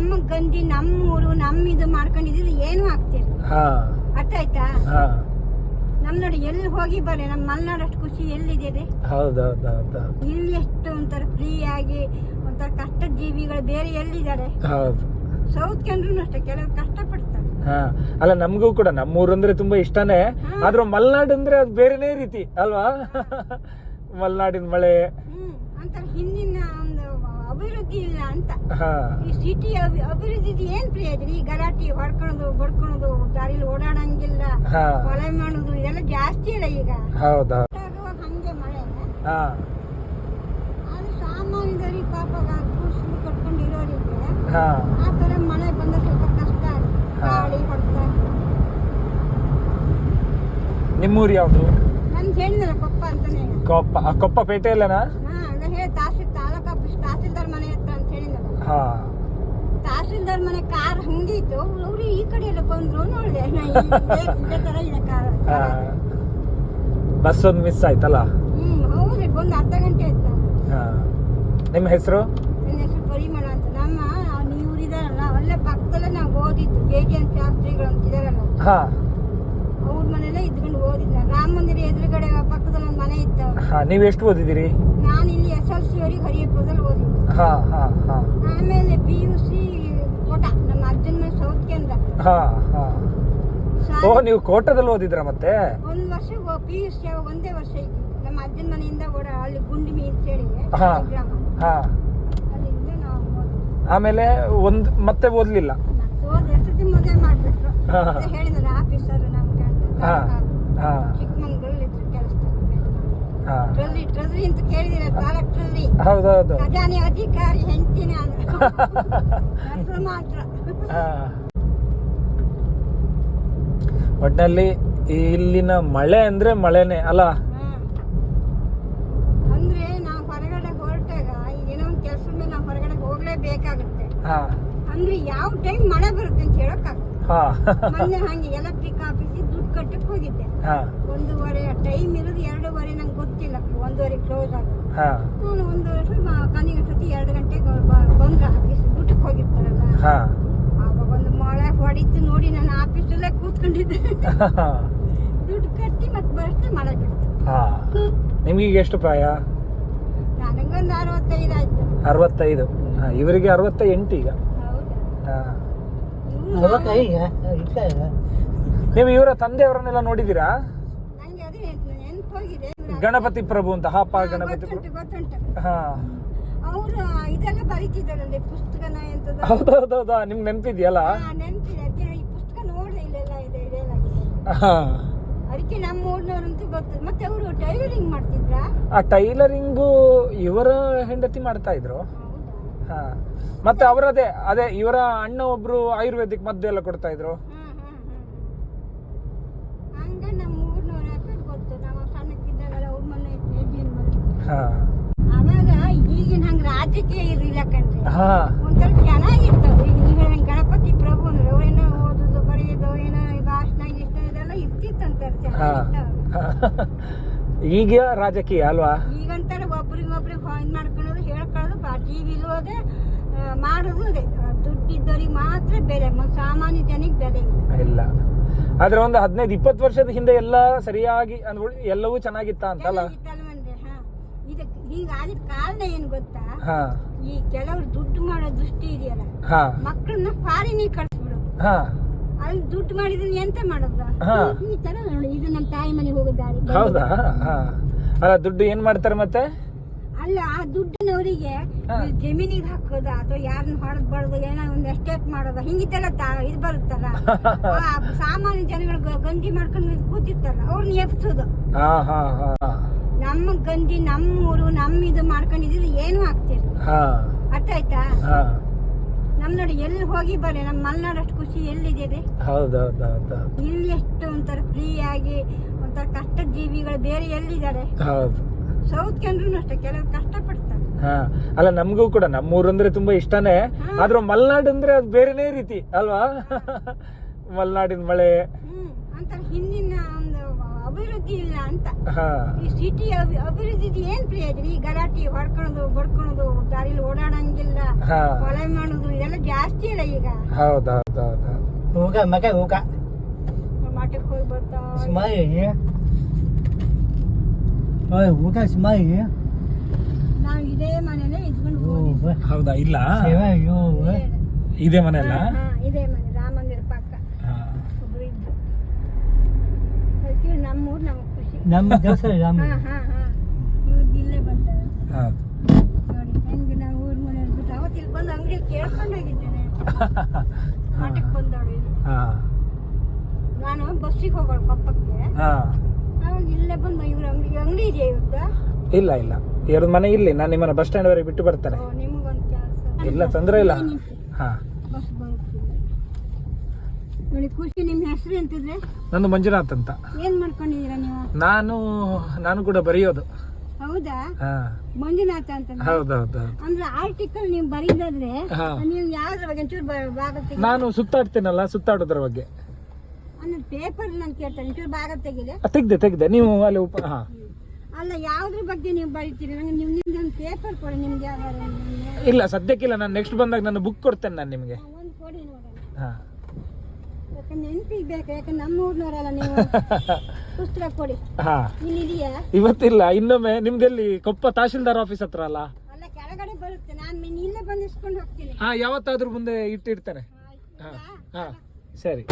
ನಮ್ಮ ಗಂಜಿ ನಮ್ಮ ಊರು ನಮ್ಮ ಇದು ಮಾಡ್ಕೊಂಡಿದ್ರೆ ಏನು ಆಗ್ತಿಲ್ಲ. ಹಾ. ಅರ್ಥ ಆಯ್ತಾ? ಹಾ. ನಮ್ ನೋಡಿ ಎಲ್ಲಿ ಹೋಗಿ ಬರ್ರಿ ನಮ್ಮ ಮಲೆನಾಡು ಅಷ್ಟು ಖುಷಿ ಎಲ್ಲಿದೆ ಇಲ್ಲಿ ಎಷ್ಟು ಒಂಥರ ಫ್ರೀ ಆಗಿ ಒಂಥರ ಕಷ್ಟ ಜೀವಿಗಳು ಬೇರೆ ಎಲ್ಲಿದ್ದಾರೆ? ಹೌದು. ಸೌತ್ ಕೆನರು ಅಷ್ಟೇ ಕೆಲವರು ಕಷ್ಟಪಡ್ತಾರೆ. ಹಾ. ಅಲ್ಲ ನಮಗೂ ಕೂಡ ನಮ್ಮೂರು ಅಂದ್ರೆ ತುಂಬಾ ಇಷ್ಟನೇ. ಆದ್ರೂ ಮಲೆನಾಡು ಅಂದ್ರೆ ಅದು ಬೇರೆನೇ ರೀತಿ ಅಲ್ವಾ? ಮಲ್ನಾಡಿನ ಮಳೆ. ಅಂತಾರೆ ಹಿಂದಿನ ಅಭಿವೃದ್ಧಿ ಇಲ್ಲ ಅಂತ ಈ ಸಿಟಿ ಅಭಿವೃದ್ಧಿ ಏನ್ ಪ್ರಯೋಜನ? ಈ ಗಲಾಟೆ ಹೊಡ್ಕೊಳೋದು ಬಡ್ಕೊಳೋದು ದಾರಿಲಿ ಓಡಾಡಂಗಿಲ್ಲ ಕೊಳೆ ಕೊಲೆ ಮಾಡೋದು ಇದೆಲ್ಲ ಜಾಸ್ತಿ ಇಲ್ಲ ಈಗ. ಹೌದಾ? ಹಂಗೆ ಮಳೆ. ಆದ್ರೆ ಸಾಮಾನ್ಯದವ್ರಿಗೆ ಪಾಪ ಕೂಸಲು ಕಟ್ಕೊಂಡು ಇರೋರಿಗೆ ಹಾ. ಆ ತರ ಮಳೆ ಬಂದ್ರೆ ಸ್ವಲ್ಪ ಕಷ್ಟ. ಗಾಳಿ ಹೊಡ್ತಾ. ನಿಮ್ಮೂರು ಯಾವುದು? ನನ್ ಹೇಳಿದ್ನಲ್ಲ ಕೊಪ್ಪ ಅಂತಾನೆ. ಕೊಪ್ಪ ಕೊಪ್ಪ ಪೇಟೆಯಲ್ಲೇನಾ? ಹಾ ಅದ ಹೇಳಿ ತಹಸೀಲ್ ತಾಲೂಕ್ ಆಫೀಸ್ ತಹಸೀಲ್ದಾರ್ ಮನೆ ಹತ್ರ ಅಂತ ಹೇಳಿದ್ನಲ್ಲ ಹಾ ತಹಸೀಲ್ದಾರ್ ಮನೆ ಕಾರ್ ಹಂಗಿತ್ತು. ಅವ್ರು ಈ ಕಡೆ ಎಲ್ಲ ಬಂದ್ರು ನೋಡಿದೆ ತರ ಇದೆ ಕಾರ್. ಬಸ್ ಒಂದು ಮಿಸ್ ಆಯ್ತಲ್ಲ? ಹ್ಮ್ ಹೌದು ಬಂದು ಅರ್ಧ ಗಂಟೆ ಆಯ್ತು ನಾನು ಹಾ. ನಿಮ್ಮ ಹೆಸರು? ನನ್ನ ಹೆಸರು ಪರಿಮಳ ಅಂತ. ನಮ್ಮ ನೀವು ಇದಾರಲ್ಲ ಅಲ್ಲೇ ಪಕ್ಕದಲ್ಲೇ ನಾವು ಓದಿದ್ದು ಎನ್ ಶಾಸ್ತ್ರಿಗಳು ಅಂತ ಇದಾರಲ್ಲ ಹಾ. ಅವ್ರ ಮನೆಯಲ್ಲೇ ಇದ್ಕೊಂಡು ಓದಿದ್ದ ರಾಮ ಮಂದಿರ ಎದುರುಗಡೆ ಪಕ್ಕದಲ್ಲಿ ಒಂದು ಮನೆ ಇತ್ತು. ನೀವು ಎಷ್ಟು ಓದಿದ್ದೀರಿ? ನಾನು ಇಲ್ಲಿ ಎಸ್ ಎಲ್ ಸಿ ಅವರಿಗೆ ಹರಿಯಪುರದಲ್ಲಿ ಓದಿದ್ದು. ಹಾಂ ಹಾ ಹಾ ಆಮೇಲೆ ಪಿ ಯು ಸಿ ಕೋಟ ನಮ್ಮ ಅರ್ಜುನ್ ಮನೆ ಸೌತ್ ಕೇಂದ್ರ ಹಾ ಹಾ. ಓ ನೀವು ಕೋಟದಲ್ಲಿ ಓದಿದ್ರ ಮತ್ತೆ? ಒಂದು ವರ್ಷ ಪಿ ಯು ಸಿ ಒಂದೇ ವರ್ಷ ಇದ್ದು ನಮ್ಮ ಅಜ್ಜನ ಮನೆಯಿಂದ ಕೂಡ ಅಲ್ಲಿ ಗುಂಡಿಮಿ ಅಂತೇಳಿ ಹಾ. ಗ್ರಾಮ. ಹಾ. ಅಲ್ಲಿಂದ ನಾವು ಓದಿದ್ದು. ಆಮೇಲೆ ಒಂದ್ ಮತ್ತೆ ಓದ್ಲಿಲ್ಲ? ಮತ್ತೆ ಹೋದ ಎಷ್ಟೊತ್ತಿ ಮದುವೆ ಮಾಡ್ಬಿಟ್ರು. ಹಾ. ಅದೇ ಆಫೀಸರ್ ನಮ್ಮ ಹಾ ಹಾ. ಚಿಕ್ಕಮಂಗ್ಳೂರಲ್ಲಿ ಇದ್ರು ಕೆಲಸದಲ್ಲಿ ಹಾ. ಟ್ರಲಿ ಟ್ರಲಿ ಅಂತ ಕೇಳಿದಿರ ತಾಲೂಕ್ ಟ್ರಲಿ? ಹೌದೌದು. ಖಜಾನೆ ಅಧಿಕಾರಿ ಹೆಂಡ್ತಿನ ಹೆಸರು ಮಾತ್ರ. ಹಾ. ಒಟ್ನಲ್ಲಿ ಇಲ್ಲಿನ ಮಳೆ ಅಂದ್ರೆ ಮಳೆನೆ ಅಲ್ಲ. ಅಂದ್ರೆ ನಾವು ಹೊರಗಡೆ ಹೊರಟಾಗ ಏನೋ ಒಂದು ಕೆಲಸದ ಮೇಲೆ ನಾವು ಹೊರಗಡೆ ಹೋಗ್ಲೇಬೇಕಾಗುತ್ತೆ. ಅಂದ್ರೆ ಯಾವ ಟೈಮ್ ಮಳೆ ಬರುತ್ತೆ ಅಂತ ಹೇಳಕ್ಕಾಗಲ್ಲ. ಮೊನ್ನೆ ಹಂಗೆ ಎಲೆಕ್ಟ್ರಿಕ್ ಆಫೀಸಿಗೆ ದುಡ್ಡು ಕಟ್ಟಕ್ಕೆ ಹೋಗಿದ್ದೆ. ಒಂದೂವರೆ ಟೈಮ್ ಇರೋದು ಎರಡೂವರೆ ನಂಗೆ ಗೊತ್ತಿಲ್ಲ ಒಂದೂವರೆ ಕ್ಲೋಸ್ ಆಗೋದು. ಒಂದು ನಾನು ಒಂದೂವರೆ ಕನಿಗೆ ಸತಿ ಎರಡು ಗಂಟೆಗೆ ಬಂದ್ರೆ ಆಫೀಸ್ ಊಟಕ್ಕೆ ಹೋಗಿರ್ತಾರಲ್ಲ. ಹೊಡಿತು ನೋಡಿ ನಾನು ಆಫೀಸಲ್ಲೇ ಕೂತ್ಕೊಂಡಿದ್ದೆ. ದುಡ್ಡು ಕಟ್ಟಿ ಮತ್ತೆ ಬರಷ್ಟೇ ಮಳೆ ಬಿಡ್ತು. ಹಾ. ನಿಮ್ಗೀಗ ಎಷ್ಟು ಪ್ರಾಯ? ನನಗೊಂದು ಅರವತ್ತೈದು ಆಯ್ತು. ಅರವತ್ತೈದು. ಹಾ, ಇವರಿಗೆ ಅರವತ್ತ ಎಂಟು ಈಗ. ಹೌದಾ? ಹಾ. ಇವ್ರು ನೀವು ಇವರ ತಂದೆಯವರನ್ನೆಲ್ಲ ನೋಡಿದೀರಾ ನಂಗೆ ಅದೇ ನೆನ್ಪು ಹೋಗಿದೆ ಗಣಪತಿ ಪ್ರಭು ಅಂತ ಹಾಪ ಗಣಪತಿ ಪ್ರಭು. ಹಾ. ಅವರು ಇದೆಲ್ಲ ಬರೀತಿದ್ದಾರಲ್ಲ ಪುಸ್ತಕನ ಎಂತದ. ಹೌದೌದೌದಾ ನಿಮ್ಗೆ ನೆನಪಿದ್ಯಲ್ಲ? ನೆನಪಿದೆ ಅದಕ್ಕೆ ಈ ಪುಸ್ತಕ ನೋಡ್ರಿ ಇಲ್ಲೆಲ್ಲ ಇದೆ ಇದೆಲ್ಲ ಅದಕ್ಕೆ ನಮ್ಮ ಊರಿನವ್ರಂತೂ ಗೊತ್ತಿದೆ ಮತ್ತೆ ಅವರು ಟೈಲರಿಂಗ್ ಮಾಡ್ತಿದ್ರ? ಆ ಟೈಲರಿಂಗು ಇವರ ಹೆಂಡತಿ ಮಾಡ್ತಾ ಇದ್ರು. ಹಾ. ಮತ್ತೆ ಅವರದೇ ಅದೇ ಇವರ ಅಣ್ಣ ಒಬ್ರು ಆಯುರ್ವೇದಿಕ್ ಮದ್ದು ಎಲ್ಲ ಕೊಡ್ತಾ ಇದ್ರು. ಹಂಗ ನಮ್ಮ ಊರಿನವ್ರ ಗೊತ್ತು. ನಾವು ಸಣ್ಣಕ್ಕಿದ್ದಾಗಲ್ಲ ಅವ್ರ ಮನೆ ಹಾ. ಈಗಿನ ಹಂಗ ರಾಜಕೀಯ ಇರಲಿಲ್ಲ ಕಣ್ರಿ. ಹಾ. ಒಂಥರ ಚೆನ್ನಾಗಿತ್ತು. ಈಗ ನೀವು ಗಣಪತಿ ಪ್ರಭು ಅಂದ್ರೆ ಅವ್ರೇನೋ ಓದೋದು ಬರೆಯೋದು ಏನೋ ಭಾಷಣ ಇಷ್ಟ ಇದೆಲ್ಲ ಇರ್ತಿತ್ತಂತಾರೆ ಈಗ ರಾಜಕೀಯ ಅಲ್ವಾ? ಈಗಂತಾರೆ ಒಬ್ರಿಗೊಬ್ರಿಗೆ ಇದು ಮಾಡ್ಕೊಳ್ಳೋದು ಹೇಳ್ಕೊಳ್ಳೋದು ಟಿ ವಿ ಹೋದೆ ಆ, ಮಾಡೋದು ಅದೇ. ದುಡ್ಡಿದ್ದವ್ರಿಗೆ ಮಾತ್ರ ಬೆಲೆ ಸಾಮಾನ್ಯ ಜನಕ್ಕೆ ಬೆಲೆ ಇಲ್ಲ. ಇಲ್ಲ. ಆದ್ರೆ ಒಂದು ಹದಿನೈದು ಇಪ್ಪತ್ತು ವರ್ಷದ ಹಿಂದೆ ಎಲ್ಲ ಸರಿಯಾಗಿ ಎಲ್ಲವೂ ಚೆನ್ನಾಗಿತ್ತ ಅಂತಲ್ಲ? ಇದಕ್ಕೆ ಹೀಗಾದ ಕಾರಣ ಏನು ಗೊತ್ತಾ? ಹಾ. ಈ ಕೆಲವರು ದುಡ್ಡು ಮಾಡೋ ದೃಷ್ಟಿ ಇದೆಯಲ್ಲ? ಹಾ. ಮಕ್ಕಳನ್ನ ಫಾರಿನಿಗೆ ಕಳಿಸ್ಬಿಡೋದು. ಹಾ. ಅಲ್ಲಿ ದುಡ್ಡು ಮಾಡಿದ್ರೆ ಎಂತ ಮಾಡೋದು? ಹಾ. ಈ ತರ ನೋಡಿ ಇದು ನಮ್ಮ ತಾಯಿ ಮನೆಗೆ ಹೋಗೋ ದಾರಿ ಹೌದಾ? ಹಾ. ಅಲ್ಲ ದುಡ್ಡು ಏನ್ ಮಾಡ್ತಾರೆ ಮತ್ತೆ? ಅಲ್ಲ ಆ ದುಡ್ಡಿನವರಿಗೆ ಹಾ. ಜಮೀನಿಗೆ ಹಾಕೋದ? ಅಥವಾ ಯಾರನ್ನ ಹೊಡೆದ್ ಬಡದು ಏನೋ ಒಂದು ಎಸ್ಟೇಟ್ ಮಾಡೋದ? ಹಿಂಗಿದ್ದೆಲ್ಲ ತಾ ಇದು ಬರುತ್ತಲ್ಲ? ಆ ಸಾಮಾನ್ಯ ಜನಗಳು ಗ- ಗಂಜಿ ಮಾಡ್ಕೊಂಡು ಕೂತಿರ್ತಾರಲ್ಲ ಅವ್ರನ್ನ ಎಪ್ಸೋದು ಹಾ ಹಾ ಹಾ. ನಮ್ಮ ಗಂಜಿ ನಮ್ಮ ಊರು ನಮ್ಮ ಇದು ಮಾಡ್ಕೊಂಡಿದ್ರೆ ಏನು ಆಗ್ತಿಲ್ಲ. ಹಾ. ಅರ್ಥ ಆಯ್ತಾ? ಹಾ. ನಮ್ ನೋಡಿ ಎಲ್ಲಿ ಹೋಗಿ ಬರ್ರಿ ನಮ್ಮ ಮಲ್ನಾಡ್ ಅಷ್ಟು ಖುಷಿ ಎಲ್ಲಿದೆ ಇಲ್ಲಿ ಎಷ್ಟು ಒಂಥರ ಫ್ರೀ ಆಗಿ ಒಂಥರ ಕಷ್ಟ ಜೀವಿಗಳು ಬೇರೆ ಎಲ್ಲಿದ್ದಾರೆ? ಹೌದು. ಸೌತ್ ಕೆನರು ಅಷ್ಟೇ ಕೆಲವರು ಕಷ್ಟಪಡ್ತಾರೆ. ಹಾ. ಅಲ್ಲ ನಮಗೂ ಕೂಡ ನಮ್ಮೂರು ಅಂದ್ರೆ ತುಂಬಾ ಇಷ್ಟನೇ. ಆದ್ರೂ ಮಲ್ನಾಡ್ ಅಂದ್ರೆ ಅದು ಬೇರೆನೇ ರೀತಿ ಅಲ್ವಾ? ಮಲ್ನಾಡಿನ ಮಳೆ. ಅಂತಾರೆ ಒಂದು ಅಭಿವೃದ್ಧಿ ಇಲ್ಲ ಅಂತ. ಈ ಸಿಟಿ ಅಭಿವೃದ್ಧಿ ಏನ್ ಪ್ರಯೋಜನ? ಈ ಗಲಾಟೆ ಹೊಡ್ಕೊಳೋದು ಬಡ್ಕೊಳೋದು ದಾರಿಲಿ ಓಡಾಡಂಗಿಲ್ಲ. ಕೊಲೆ ಮಾಡೋದು ಇದೆಲ್ಲ ಜಾಸ್ತಿ ಇಲ್ಲ ಈಗ. ಹೌದು ಹೌದು ಹೌದು Uka, makai uka. ಮಠಕ್ಕೆ ಹೋಗಿ ಬರ್ತಾ ಓಯ್. ನಾವು ಇದೇ ಇದ್ಕೊಂಡು bah. ಹೌದಾ ಇಲ್ಲ. ಇದೇ ಮನೆ. ಅಲ್ಲ ಇದೇ ಮನೆ ರಾಮ ಮಂದಿರ ಪಕ್ಕ ಹಾ. ಒಬ್ರು ಇದ್ರು ಅದಕ್ಕೆ ನಮ್ಮೂರು ನಮ್ಗೆ ಖುಷಿ. ನಮ್ಮ ಹಾ nama. ಹಾ ಹಾ ಇವ್ರ್ದು ಇಲ್ಲೇ ಬಂತಾರೆ ಹೌದು. ನೋಡಿ ಹೆಂಗೆ ನಾವು ಊರ್ ಮನೆ ಬಿಟ್ಟು ಅವತ್ತು ಇಲ್ಲಿ ಬಂದು ಅಂಗಡಿ ಕೇಳ್ಕೊಂಡು ಹೋಗಿದ್ದೇನೆ. ಮಠಕ್ಕೆ ಬಂದವಳು ಇಲ್ಲಿ. ಹಾ. ನಾನು ಬಸ್ಸಿಗೆ ಹೋಗೋಳು ಕೊಪ್ಪಕ್ಕೆ ಹಾ. ಅವಾಗ ಇಲ್ಲೇ ಬಂದು ಇವ್ರ ಅಂಗಡಿ ಅಂಗಡಿ ಇದೆಯಾ ಇವ್ರದ್ದು? ಇಲ್ಲ ಇಲ್ಲ. ಇವ್ರ ಮನೆ ಇಲ್ಲಿ. ನಾನು ನಿಮ್ಮನ್ನ ಬಸ್ ಸ್ಟ್ಯಾಂಡ್ ವರೆಗೆ ಬಿಟ್ಟು ನಿಮಗೊಂದು ಕೆಲಸ. ಇಲ್ಲ ತೊಂದರೆ ಇಲ್ಲ. ಹಾ. ಬಸ್ ನೋಡಿ ಖುಷಿ ನಿಮ್ಮ ಹೆಸರು ಅಂತಿದ್ರೆ ನಂದು ಮಂಜುನಾಥ್ ಅಂತ. ಏನ್ ಮಾಡ್ಕೊಂಡಿದ್ದೀರಾ ನೀವು? ನಾನು ನಾನು ಕೂಡ ಬರೆಯೋದು. ಹೌದಾ? ಮಂಜುನಾಥ ಅಂತ ಹೌದು ಹೌದು ಹೌದು ಅಂದ್ರೆ ಆರ್ಟಿಕಲ್ ನೀವು ಬರೀದಾದ್ರೆ. ನೀವು ಯಾವ್ದ್ರ ಬಗ್ಗೆ ಒಂಚೂರು ಭಾಗ ನಾನು ಸುತ್ತಾಡ್ತೀನಲ್ಲ ಸುತ್ತಾಡೋದ್ರ ಬಗ್ಗೆ. ಅಂದ್ರೆ ಪೇಪರ್ ನಾನು ಕೇಳ್ತೇನೆ ಒಂಚೂರು ಭಾಗ ತೆಗಿದೆ ತೆಗ್ದೆ ತೆಗ್ದೆ. ನೀವು ಅಲ್ಲಿ ಉಪ ಹಾ. ಅಲ್ಲ ಯಾವ್ದ್ರ ಬಗ್ಗೆ ನೀವು ಬರೀತೀರಿ? ನಂಗೆ ನೀವು ನಿಮ್ದು ಒಂದು ಪೇಪರ್ ಕೊಡಿ ನಿಮ್ಗೆ ಯಾವ್ದಾರು ಇಲ್ಲ ಸದ್ಯಕ್ಕಿಲ್ಲ. ನಾನು ನೆಕ್ಸ್ಟ್ ಬಂದಾಗ ನಾನು ಬುಕ್ ಕೊಡ್ತೇನೆ ನಾನು ನಿಮಗೆ. ಒಂದು ಕೊಡಿ ನೋಡೋಣ. ಹಾ. ನೆನಪಿಗೆ ಬೇಕು? ಯಾಕಂದ್ರೆ ನಮ್ಮ ಊರ್ನವರಲ್ಲ ನೀವು? ಪುಸ್ತಕ ಕೊಡಿ. ಹಾ. ಇಲ್ಲಿ ಇದೆಯಾ ಇವತ್ತಿಲ್ಲ ಇನ್ನೊಮ್ಮೆ ನಿಮ್ದೆಲ್ಲಿ ಕೊಪ್ಪ ತಹಶೀಲ್ದಾರ್ ಆಫೀಸ್ ಹತ್ರ ಅಲ್ಲ? ಅಲ್ಲ ಕೆಳಗಡೆ ಬರುತ್ತೆ. ನಾನು ಮಿನ್ ಇಲ್ಲೇ ಬಂದು ಇಸ್ಕೊಂಡು ಹೋಗ್ತೀನಿ. ಹಾ ಯಾವತ್ತಾದ್ರೂ ಮುಂದೆ ಇಟ್ಟಿರ್ತಾರೆ ಹಾ ಹಾ ಸರಿ.